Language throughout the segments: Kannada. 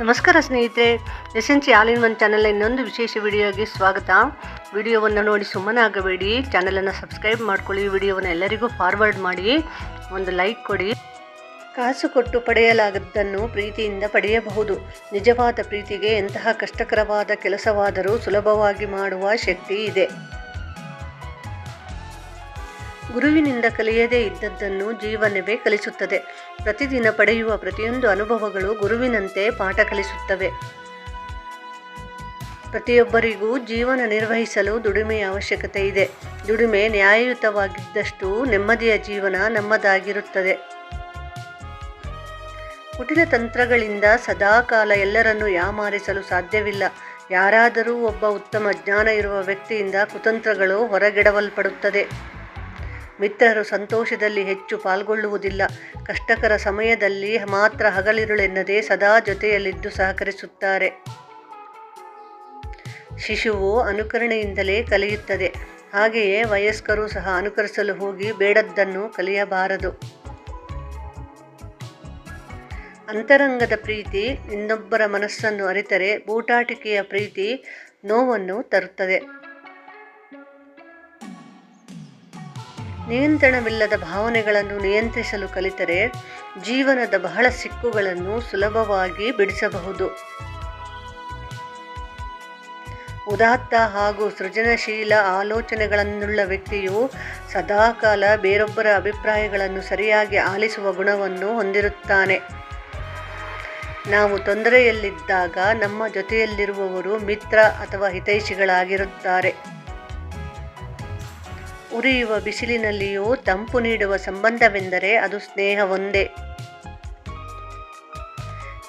ನಮಸ್ಕಾರ ಸ್ನೇಹಿತರೆ S N C all in one channel ಇನ್ನೊಂದು ವಿಶೇಷ ವಿಡಿಯೋಗೆ ಸ್ವಾಗತ. ವಿಡಿಯೋವನ್ನು ನೋಡಿ ಸುಮ್ಮನಾಗಬೇಡಿ ಚಾನಲನ್ನು ಸಬ್ಸ್ಕ್ರೈಬ್ ಮಾಡ್ಕೊಳ್ಳಿ, ವಿಡಿಯೋವನ್ನು ಎಲ್ಲರಿಗೂ ಫಾರ್ವರ್ಡ್ ಮಾಡಿ, ಒಂದು ಲೈಕ್ ಕೊಡಿ. ಕಾಸು ಕೊಟ್ಟು ಪಡೆಯಲಾಗದ್ದನ್ನು ಪ್ರೀತಿಯಿಂದ ಪಡೆಯಬಹುದು. ನಿಜವಾದ ಪ್ರೀತಿಗೆ ಎಂತಹ ಕಷ್ಟಕರವಾದ ಕೆಲಸವಾದರೂ ಸುಲಭವಾಗಿ ಮಾಡುವ ಶಕ್ತಿ ಇದೆ. ಗುರುವಿನಿಂದ ಕಲಿಯದೇ ಇದ್ದದ್ದನ್ನು ಜೀವನವೇ ಕಲಿಸುತ್ತದೆ. ಪ್ರತಿದಿನ ಪಡೆಯುವ ಪ್ರತಿಯೊಂದು ಅನುಭವಗಳು ಗುರುವಿನಂತೆ ಪಾಠ ಕಲಿಸುತ್ತವೆ. ಪ್ರತಿಯೊಬ್ಬರಿಗೂ ಜೀವನ ನಿರ್ವಹಿಸಲು ದುಡಿಮೆಯ ಅವಶ್ಯಕತೆ ಇದೆ. ದುಡಿಮೆ ನ್ಯಾಯಯುತವಾಗಿದ್ದಷ್ಟು ನೆಮ್ಮದಿಯ ಜೀವನ ನಮ್ಮದಾಗಿರುತ್ತದೆ. ಕುಟಿಲ ತಂತ್ರಗಳಿಂದ ಸದಾಕಾಲ ಎಲ್ಲರನ್ನೂ ಯಾಮಾರಿಸಲು ಸಾಧ್ಯವಿಲ್ಲ. ಯಾರಾದರೂ ಒಬ್ಬ ಉತ್ತಮ ಜ್ಞಾನ ಇರುವ ವ್ಯಕ್ತಿಯಿಂದ ಕುತಂತ್ರಗಳು ಹೊರಗಿಡವಲ್ಪಡುತ್ತದೆ. ಮಿತ್ರರು ಸಂತೋಷದಲ್ಲಿ ಹೆಚ್ಚು ಪಾಲ್ಗೊಳ್ಳುವುದಿಲ್ಲ. ಕಷ್ಟಕರ ಸಮಯದಲ್ಲಿ ಮಾತ್ರ ಹಗಲಿರುಳೆನ್ನದೆ ಸದಾ ಜೊತೆಯಲ್ಲಿದ್ದು ಸಹಕರಿಸುತ್ತಾರೆ. ಶಿಶುವು ಅನುಕರಣೆಯಿಂದಲೇ ಕಲಿಯುತ್ತದೆ. ಹಾಗೆಯೇ ವಯಸ್ಕರು ಸಹ ಅನುಕರಿಸಲು ಹೋಗಿ ಬೇಡದ್ದನ್ನು ಕಲಿಯಬಾರದು. ಅಂತರಂಗದ ಪ್ರೀತಿ ಇನ್ನೊಬ್ಬರ ಮನಸ್ಸನ್ನು ಅರಿತರೆ, ಬೂಟಾಟಿಕೆಯ ಪ್ರೀತಿ ನೋವನ್ನು ತರುತ್ತದೆ. ನಿಯಂತ್ರಣವಿಲ್ಲದ ಭಾವನೆಗಳನ್ನು ನಿಯಂತ್ರಿಸಲು ಕಲಿತರೆ ಜೀವನದ ಬಹಳ ಸಿಕ್ಕುಗಳನ್ನು ಸುಲಭವಾಗಿ ಬಿಡಿಸಬಹುದು. ಉದಾತ್ತ ಹಾಗೂ ಸೃಜನಶೀಲ ಆಲೋಚನೆಗಳನ್ನುಳ್ಳ ವ್ಯಕ್ತಿಯು ಸದಾಕಾಲ ಬೇರೊಬ್ಬರ ಅಭಿಪ್ರಾಯಗಳನ್ನು ಸರಿಯಾಗಿ ಆಲಿಸುವ ಗುಣವನ್ನು ಹೊಂದಿರುತ್ತಾನೆ. ನಾವು ತೊಂದರೆಯಲ್ಲಿದ್ದಾಗ ನಮ್ಮ ಜೊತೆಯಲ್ಲಿರುವವರು ಮಿತ್ರ ಅಥವಾ ಹಿತೈಷಿಗಳಾಗಿರುತ್ತಾರೆ. ಉರಿಯುವ ಬಿಸಿಲಿನಲ್ಲಿಯೂ ತಂಪು ನೀಡುವ ಸಂಬಂಧವೆಂದರೆ ಅದು ಸ್ನೇಹ ಒಂದೇ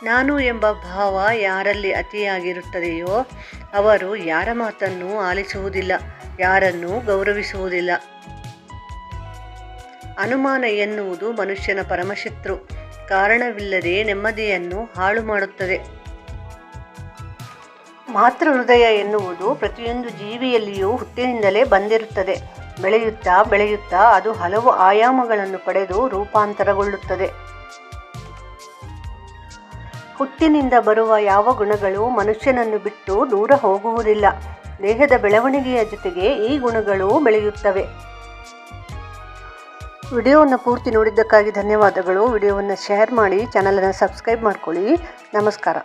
ನಾನು ಎಂಬ ಭಾವ ಯಾರಲ್ಲಿ ಅತಿಯಾಗಿರುತ್ತದೆಯೋ ಅವರು ಯಾರ ಮಾತನ್ನು ಆಲಿಸುವುದಿಲ್ಲ, ಯಾರನ್ನೂ ಗೌರವಿಸುವುದಿಲ್ಲ. ಅನುಮಾನ ಎನ್ನುವುದು ಮನುಷ್ಯನ ಪರಮಶತ್ರು, ಕಾರಣವಿಲ್ಲದೆ ನೆಮ್ಮದಿಯನ್ನು ಹಾಳು ಮಾಡುತ್ತದೆ. ಮಾತೃ ಹೃದಯ ಎನ್ನುವುದು ಪ್ರತಿಯೊಂದು ಜೀವಿಯಲ್ಲಿಯೂ ಹುಟ್ಟಿನಿಂದಲೇ ಬಂದಿರುತ್ತದೆ. ಬೆಳೆಯುತ್ತಾ ಬೆಳೆಯುತ್ತಾ ಅದು ಹಲವು ಆಯಾಮಗಳನ್ನು ಪಡೆದು ರೂಪಾಂತರಗೊಳ್ಳುತ್ತದೆ. ಹುಟ್ಟಿನಿಂದ ಬರುವ ಯಾವ ಗುಣಗಳು ಮನುಷ್ಯನನ್ನು ಬಿಟ್ಟು ದೂರ ಹೋಗುವುದಿಲ್ಲ. ದೇಹದ ಬೆಳವಣಿಗೆಯ ಜೊತೆಗೆ ಈ ಗುಣಗಳು ಬೆಳೆಯುತ್ತವೆ. ವಿಡಿಯೋವನ್ನು ಪೂರ್ತಿ ನೋಡಿದ್ದಕ್ಕಾಗಿ ಧನ್ಯವಾದಗಳು. ವಿಡಿಯೋವನ್ನು ಶೇರ್ ಮಾಡಿ, ಚಾನಲನ್ನು ಸಬ್ಸ್ಕ್ರೈಬ್ ಮಾಡ್ಕೊಳ್ಳಿ. ನಮಸ್ಕಾರ.